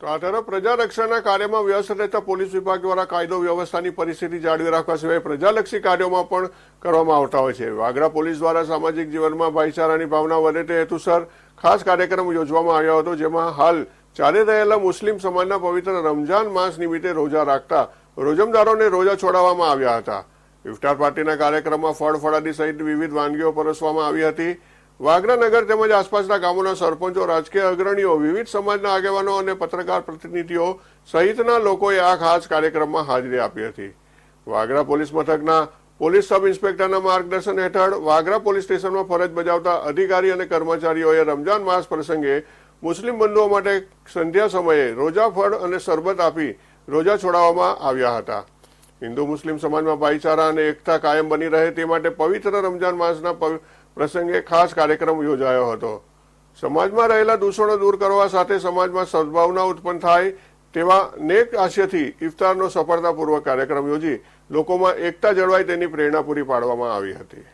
તો તરફ પ્રજા રક્ષાના કાર્યમાં વ્યસ્ત રહેતા પોલીસ વિભાગ દ્વારા કાયદો વ્યવસ્થાની પરિસ્થિતિ જાળવી રાખવા સિવાય પ્રજાલક્ષી કાર્યોમાં પણ કરવામાં આવતા હોય છે. વાગરા પોલીસ દ્વારા સામાજિક જીવનમાં ભાઈચારાની ભાવના વધે તે હેતુસર ખાસ કાર્યક્રમ યોજવામાં આવ્યો હતો, જેમાં હાલ ચાલી રહેલા મુસ્લિમ સમાજના પવિત્ર રમજાન માસ નિમિત્તે રોજા રાખતા રોજમદારોને રોજા છોડાવવામાં આવ્યા હતા. ઇફતાર પાર્ટીના કાર્યક્રમમાં ફળ ફળાદી સહિત વિવિધ વાનગીઓ પરોસવામાં આવી હતી. વાગરા નગર તેમજ આસપાસના ગામોના સરપંચો, રાજકીય અગ્રણીઓ, વિવિધ સમાજના આગેવાનો અને પત્રકાર પ્રતિનિધિઓ સહિતના લોકોએ આ ખાસ કાર્યક્રમમાં હાજરી આપી હતી. વાગરા પોલીસ મથકના પોલીસ સબ ઇન્સ્પેક્ટરના માર્ગદર્શન હેઠળ વાગરા પોલીસ સ્ટેશનમાં ફરજ બજાવતા અધિકારી અને કર્મચારીઓએ રમજાન માસ પ્રસંગે મુસ્લિમ બંધુઓ માટે સંધ્યા સમયે રોજા ફળ અને શરબત આપી રોજા છોડાવવામાં આવ્યા હતા. હિન્દુ મુસ્લિમ સમાજમાં ભાઈચારા અને એકતા કાયમ બની રહે તે માટે પવિત્ર રમજાન માસના પ્રસંગે ખાસ કાર્યક્રમ યોજાયો હતો. સમાજમાં રહેલા દૂષણો દૂર કરવા સાથે સમાજમાં સદભાવના ઉત્પન્ન થાય તેવા નેક આશયથી ઇફતારનો સફળતાપૂર્વક કાર્યક્રમ યોજી લોકોમાં એકતા જળવાય તેની પ્રેરણા પૂરી પાડવામાં આવી હતી.